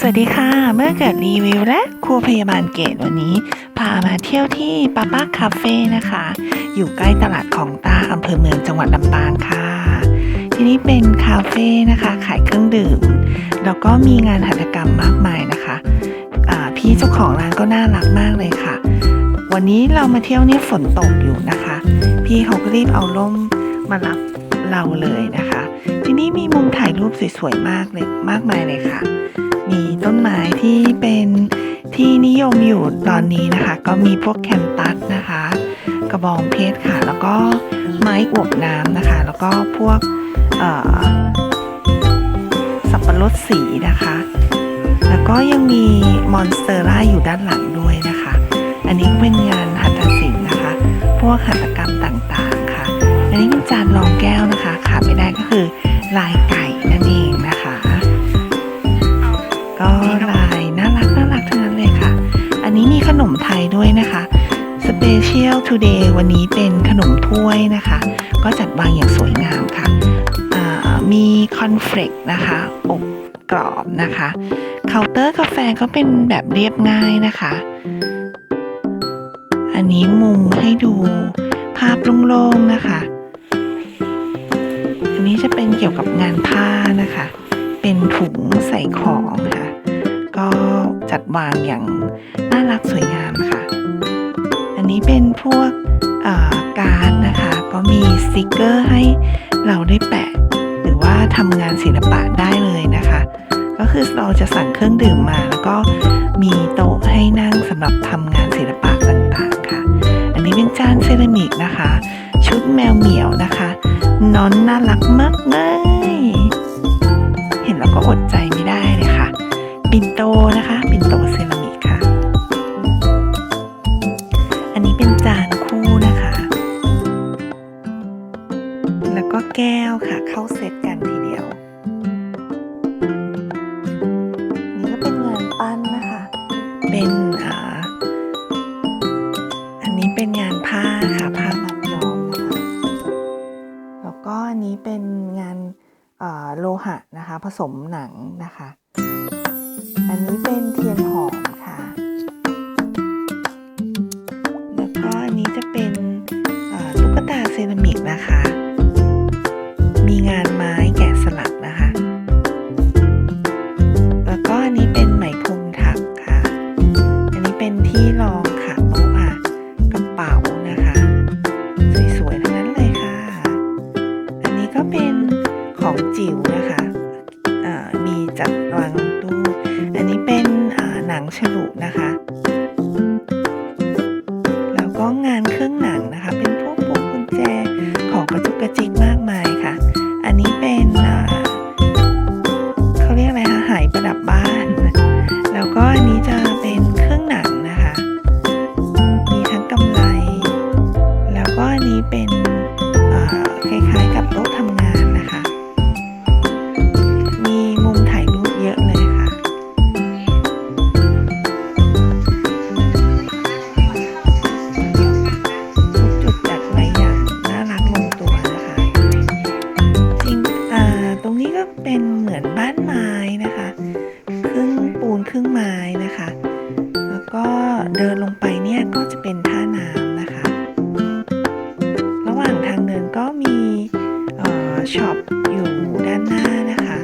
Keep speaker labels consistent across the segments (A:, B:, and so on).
A: สวัสดีค่ะ เมื่อเกิดรีวิวและครูพยาบาลเกตวันนี้ พามาเที่ยวที่ป้าป้าคาเฟ่นะคะ อยู่ใกล้ตลาดของตาอำเภอเมืองจังหวัดลำปางค่ะ ที่นี่เป็นคาเฟ่นะคะ ขายเครื่องดื่ม แล้วก็มีงานหัตถกรรมมากมายนะคะอ่าพี่เจ้าของร้านก็น่ารักมากเลยค่ะ วันนี้เรามาเที่ยวเนี่ยฝนตกอยู่นะคะ พี่เขาก็รีบเอาร่มมารับเราเลยนะคะ ที่นี่มีมุมถ่ายรูปสวยๆมากเลยมากมายเลยค่ะ มีต้นไม้ที่เป็นที่นิยมอยู่ตอนนี้นะคะ ก็มีพวกแคนตัสนะคะ กระบองเพชรค่ะ แล้วก็ไม้อวบน้ำนะคะ แล้วก็พวกสับปะรดสีนะคะ แล้วก็ยังมีมอนสเตอร่าอยู่ด้านหลังด้วยนะคะ อันนี้เป็นงานหัตถศิลป์นะคะ พวกหัตถกรรมต่างๆค่ะ อันนี้เป็นจานรองแก้วนะคะขาดไม่ได้ก็คือ ลายไก่นั่นเองนะคะ ก็ลายน่ารักน่ารักทั้งนั้นเลยค่ะ อันนี้มีขนมไทยด้วยนะคะ Special Today วันนี้เป็นขนมถ้วยนะคะ ก็จัดวางอย่างสวยงามค่ะ มีคอนเฟลกนะคะอบกรอบนะคะเคาน์เตอร์กาแฟก็เป็นแบบเรียบง่ายนะคะ อันนี้มุมให้ดูภาพโล่งๆนะคะ อันนี้จะเป็นเกี่ยวกับงานผ้านะคะ เป็นถุงใส่ของค่ะ ก็จัดวางอย่างน่ารักสวยงามค่ะ อันนี้เป็นพวกการดนะคะ ก็มีสติกเกอร์ให้เราได้แปะ หรือว่าทำงานศิลปะได้เลยนะคะ ก็คือเราจะสั่งเครื่องดื่มมา แล้วก็มีโต๊ะให้นั่งสำหรับทำงานศิลปะต่างๆค่ะ อันนี้เป็นจานเซรามิกนะคะ ชุดแมวเหมียวนะคะ น้อนน่ารักมากเลย เห็นแล้วก็อดใจไม่ได้เลยค่ะ ปิ่นโตนะคะ ปิ่นโตเซรา สมหนังนะคะ อันนี้เป็นเทียนหอมค่ะ แล้วก็อันนี้จะเป็น นครึ่งไม้นะคะ แล้วก็เดินลงไปเนี่ยก็จะเป็นท่าน้ำนะคะ ระหว่างทางเดินก็มีออช็อปอยู่ด้านหน้านะคะ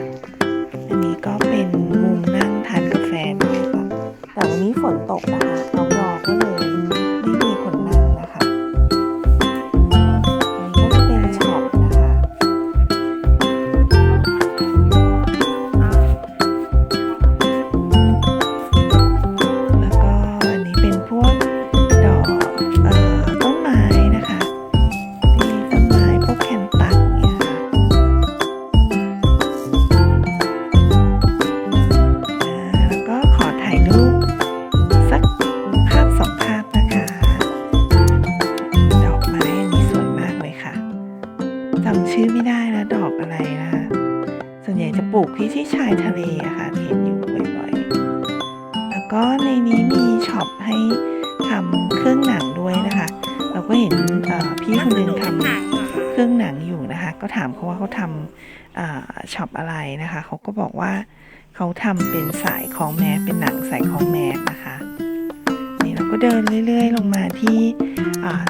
A: อันนี้ก็เป็นมุมนั่งทานกาแฟด้วยค่ะแต่วันนี้ฝนตกนะคะน้องรอก็เลย ชื่อไม่ได้แล้วดอกอะไรนะส่วนใหญ่จะปลูกพี่ที่ชายทะเลอะค่ะเห็นอยู่บ่อยๆ แล้วก็ในนี้มีช็อปให้ทำเครื่องหนังด้วยนะคะ เราก็เห็นพี่คนนึงทำเครื่องหนังอยู่นะคะ ก็ถามเขาว่าเขาทำช็อปอะไรนะคะ เขาก็บอกว่าเขาทำเป็นสายของแมสเป็นหนังสายของแมสนะคะ นี่เราก็เดินเรื่อย ๆ ลงมาที่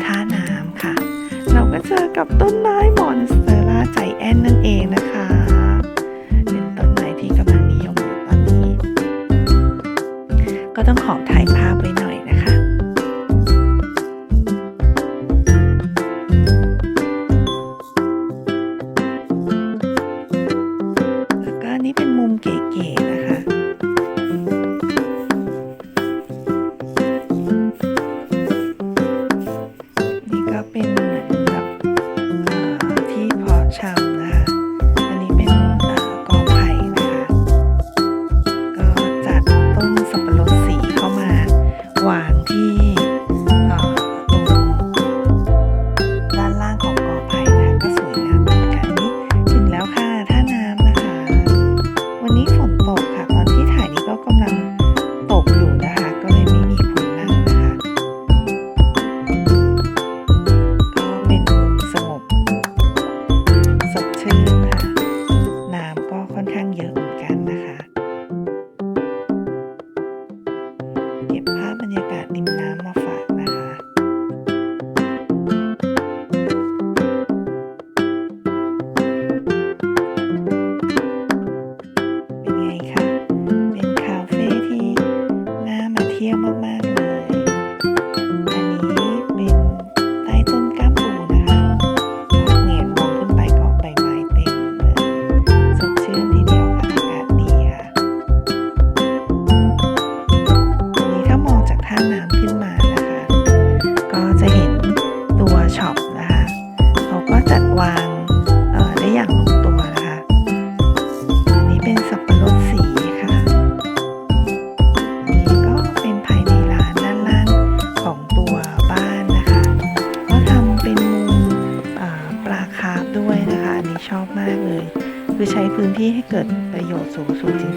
A: ท่าน้ำ็เจอกับต้นไม้หมอนสเตอร่าใจแอนนั่นเองนะคะ เป็นต้นไม้ที่กำลังนิยมอยู่ตอนนี้ ก็ต้องขอถ่าย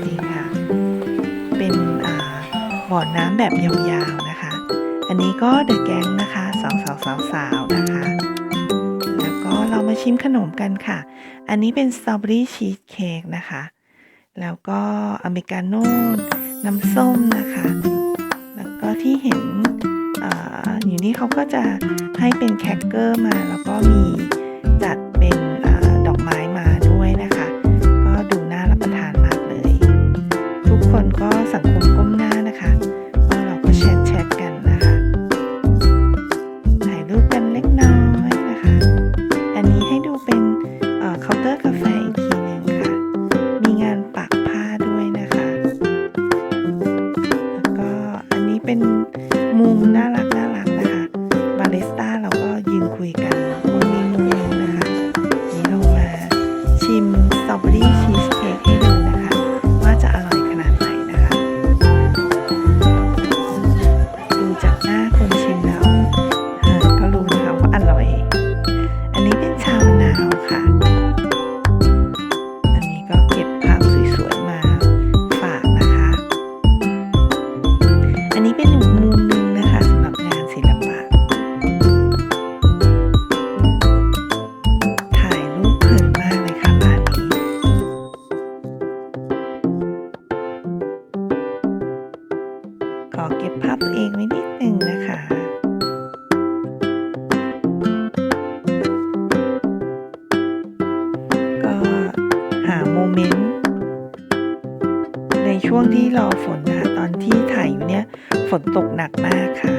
A: ริง ๆ ค่ะ เป็นบ่อน้ำแบบยาวๆนะคะ อันนี้ก็เดอะแก๊งนะคะสองสาวสาวสาวนะคะ แล้วก็เรามาชิมขนมกันค่ะ อันนี้เป็นสตรอเบอรี่ชีสเค้กนะคะ แล้วก็อเมริกาโน่น้ำส้มนะคะ แล้วก็ที่เห็นออยู่นี่เขาก็จะให้เป็นแคคเกอร์มาแล้วก็มีจัดเป็นืนคุยกันมุ้มิ้งงนะคะนี่ลงมาชิมสตรอเบอรี่ชีสเค้กให้ดูนะคะ ว่าจะอร่อยขนาดไหนนะคะ ดูจากหน้าคนชิมแล้วก็รู้นะคะว่าอร่อย อันนี้เป็นชาวนาวค่ะ ช่วงที่รอฝนคะตอนที่ถ่ายอยู่เนี่ย ฝนตกหนักมากค่ะ